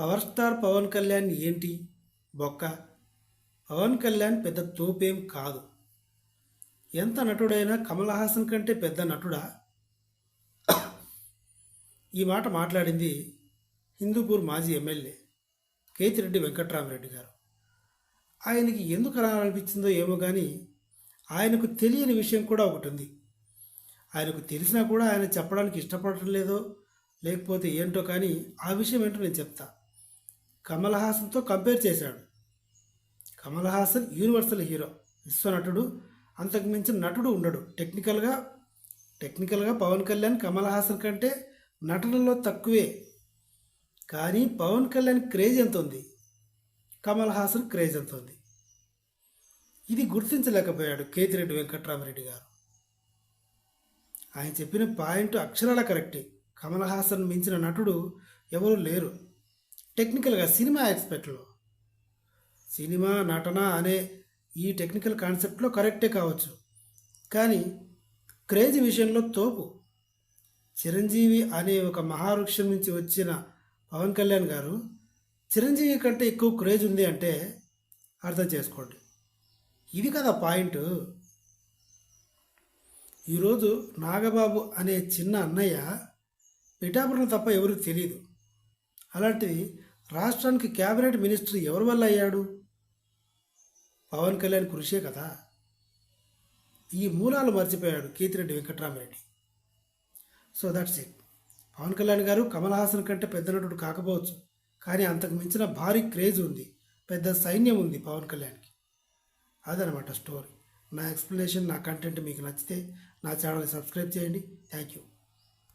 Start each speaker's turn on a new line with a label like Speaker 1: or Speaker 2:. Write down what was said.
Speaker 1: Power star Pawan Kalyan ఏంటి? బొక్క. పవన్ కళ్యాణ్ పెద్ద తోపేం కాదు. ఎంత నటుడైనా కమల్ హాసన్ కంటే పెద్ద నటుడా? ఈ మాట మాట్లాడింది హిందూపూర్ మాజీ ఎమ్మెల్యే కేతిరెడ్డి వెంకట్రామరెడ్డి గారు. ఆయనకి ఎందుకు రావాలనిపించిందో ఏమో కానీ ఆయనకు తెలియని విషయం కూడా ఒకటి ఉంది. ఆయనకు తెలిసినా కూడా ఆయన చెప్పడానికి ఇష్టపడటం లేదో లేకపోతే ఏంటో కానీ ఆ విషయం ఏంటో నేను చెప్తా. కమల్ హాసన్తో కంపేర్ చేశాడు. కమల్ హాసన్ యూనివర్సల్ హీరో విశ్వనటుడు అంతకు మించిన నటుడు ఉండడు. టెక్నికల్గా టెక్నికల్గా పవన్ కళ్యాణ్ కమల్ హాసన్ కంటే నటనలో తక్కువే. కానీ పవన్ కళ్యాణ్ క్రేజ్ ఎంత ఉంది? కమల్ హాసన్ క్రేజ్ ఎంత ఉంది? ఇది గుర్తించలేకపోయాడు కేతిరెడ్డి వెంకట్రామరెడ్డి గారు. ఆయన చెప్పిన పాయింట్ అక్షరాల కరెక్టే కమల్ హాసన్ మించిన నటుడు ఎవరు లేరు. టెక్నికల్గా సినిమా ఎక్స్పెక్ట్లో. సినిమా నటన అనే ఈ టెక్నికల్ కాన్సెప్ట్లో కరెక్టే కావచ్చు. కానీ క్రేజ్ విషయంలో తోపు. చిరంజీవి అనే ఒక మహావృక్షం నుంచి వచ్చిన పవన్ కళ్యాణ్ గారు చిరంజీవి కంటే ఎక్కువ క్రేజ్ ఉంది అంటే అర్థం చేసుకోండి. ఇది కదా పాయింట్. ఈరోజు నాగబాబు అనే చిన్న అన్నయ్య పిఠాపురం తప్ప ఎవరు తెలియదు అలాంటిది రాష్ట్రానికి క్యాబినెట్ మినిస్టర్ ఎవరి వల్ల అయ్యాడు? పవన్ కళ్యాణ్ కృషే కదా. ఈ మూలాలు మర్చిపోయాడు Kethireddy Venkatramareddy. So that's it Pawan Kalyan గారు కమల్ హాసన్ కంటే పెద్ద నటుడు కాకపోవచ్చు. కానీ అంతకు మించిన భారీ క్రేజ్ ఉంది. పెద్ద సైన్యం ఉంది పవన్ కళ్యాణ్కి. అదనమాట స్టోరీ. నా ఎక్స్ప్లెనేషన్ నా కంటెంట్ మీకు నచ్చితే నా ఛానల్ని సబ్స్క్రైబ్ చేయండి. Thank you